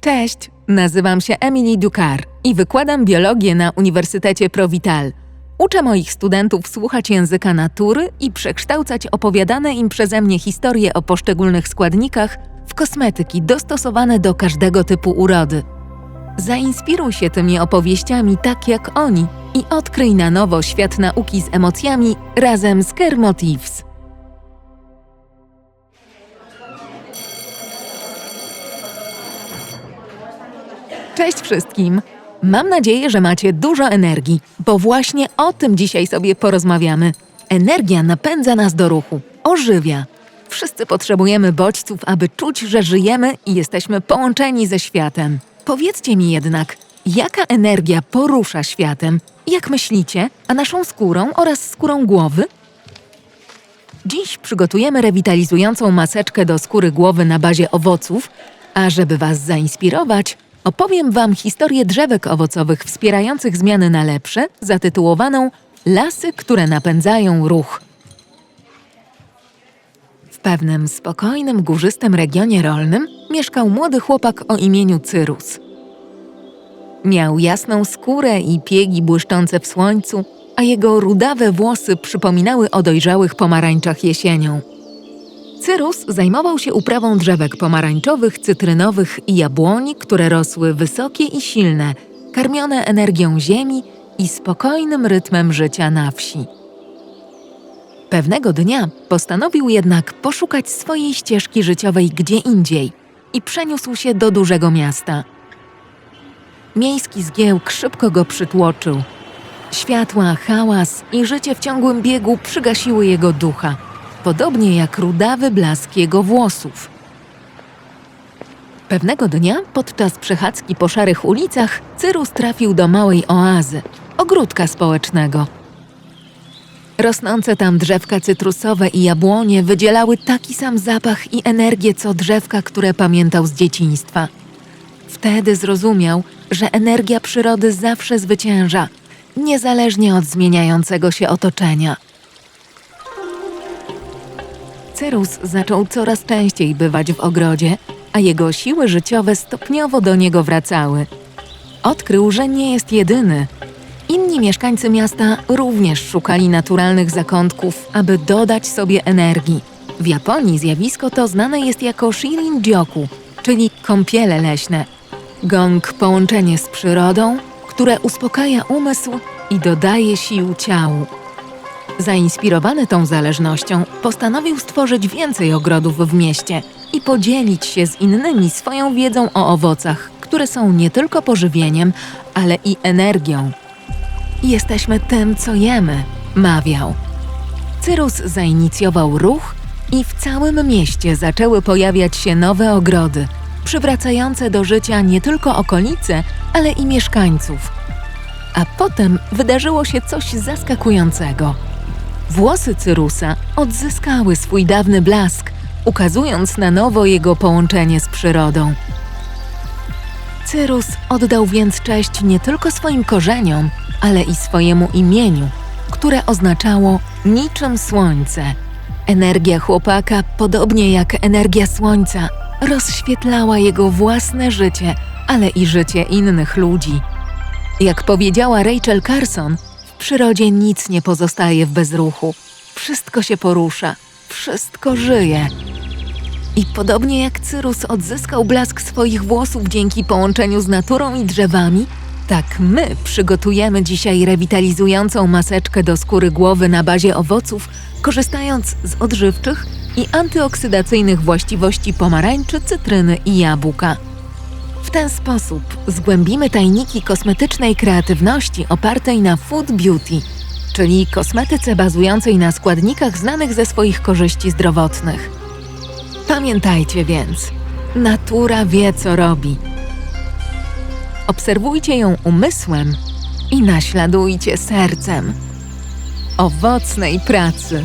Cześć, nazywam się Emily Ducar i wykładam biologię na Uniwersytecie Provital. Uczę moich studentów słuchać języka natury i przekształcać opowiadane im przeze mnie historie o poszczególnych składnikach w kosmetyki dostosowane do każdego typu urody. Zainspiruj się tymi opowieściami tak jak oni i odkryj na nowo świat nauki z emocjami razem z Kermotives. Cześć wszystkim! Mam nadzieję, że macie dużo energii, bo właśnie o tym dzisiaj sobie porozmawiamy. Energia napędza nas do ruchu, ożywia. Wszyscy potrzebujemy bodźców, aby czuć, że żyjemy i jesteśmy połączeni ze światem. Powiedzcie mi jednak, jaka energia porusza światem? Jak myślicie, a naszą skórą oraz skórą głowy? Dziś przygotujemy rewitalizującą maseczkę do skóry głowy na bazie owoców, a żeby Was zainspirować, opowiem Wam historię drzewek owocowych wspierających zmiany na lepsze, zatytułowaną Lasy, które napędzają ruch. W pewnym spokojnym, górzystym regionie rolnym mieszkał młody chłopak o imieniu Cyrus. Miał jasną skórę i piegi błyszczące w słońcu, a jego rudawe włosy przypominały o dojrzałych pomarańczach jesienią. Cyrus zajmował się uprawą drzewek pomarańczowych, cytrynowych i jabłoni, które rosły wysokie i silne, karmione energią ziemi i spokojnym rytmem życia na wsi. Pewnego dnia postanowił jednak poszukać swojej ścieżki życiowej gdzie indziej i przeniósł się do dużego miasta. Miejski zgiełk szybko go przytłoczył. Światła, hałas i życie w ciągłym biegu przygasiły jego ducha, podobnie jak rudawy blask jego włosów. Pewnego dnia, podczas przechadzki po szarych ulicach, Cyrus trafił do małej oazy, ogródka społecznego. Rosnące tam drzewka cytrusowe i jabłonie wydzielały taki sam zapach i energię co drzewka, które pamiętał z dzieciństwa. Wtedy zrozumiał, że energia przyrody zawsze zwycięża, niezależnie od zmieniającego się otoczenia. Cyrus zaczął coraz częściej bywać w ogrodzie, a jego siły życiowe stopniowo do niego wracały. Odkrył, że nie jest jedyny. Inni mieszkańcy miasta również szukali naturalnych zakątków, aby dodać sobie energii. W Japonii zjawisko to znane jest jako Shirin-Joku, czyli kąpiele leśne. Gong połączenie z przyrodą, które uspokaja umysł i dodaje sił ciału. Zainspirowany tą zależnością, postanowił stworzyć więcej ogrodów w mieście i podzielić się z innymi swoją wiedzą o owocach, które są nie tylko pożywieniem, ale i energią. Jesteśmy tym, co jemy, mawiał. Cyrus zainicjował ruch i w całym mieście zaczęły pojawiać się nowe ogrody, przywracające do życia nie tylko okolice, ale i mieszkańców. A potem wydarzyło się coś zaskakującego. Włosy Cyrusa odzyskały swój dawny blask, ukazując na nowo jego połączenie z przyrodą. Cyrus oddał więc cześć nie tylko swoim korzeniom, ale i swojemu imieniu, które oznaczało niczym słońce. Energia chłopaka, podobnie jak energia słońca, rozświetlała jego własne życie, ale i życie innych ludzi. Jak powiedziała Rachel Carson, przyrodzie nic nie pozostaje w bezruchu. Wszystko się porusza, wszystko żyje. I podobnie jak Cyrus odzyskał blask swoich włosów dzięki połączeniu z naturą i drzewami, tak my przygotujemy dzisiaj rewitalizującą maseczkę do skóry głowy na bazie owoców, korzystając z odżywczych i antyoksydacyjnych właściwości pomarańczy, cytryny i jabłka. W ten sposób zgłębimy tajniki kosmetycznej kreatywności opartej na food beauty, czyli kosmetyce bazującej na składnikach znanych ze swoich korzyści zdrowotnych. Pamiętajcie więc, natura wie co robi. Obserwujcie ją umysłem i naśladujcie sercem. Owocnej pracy!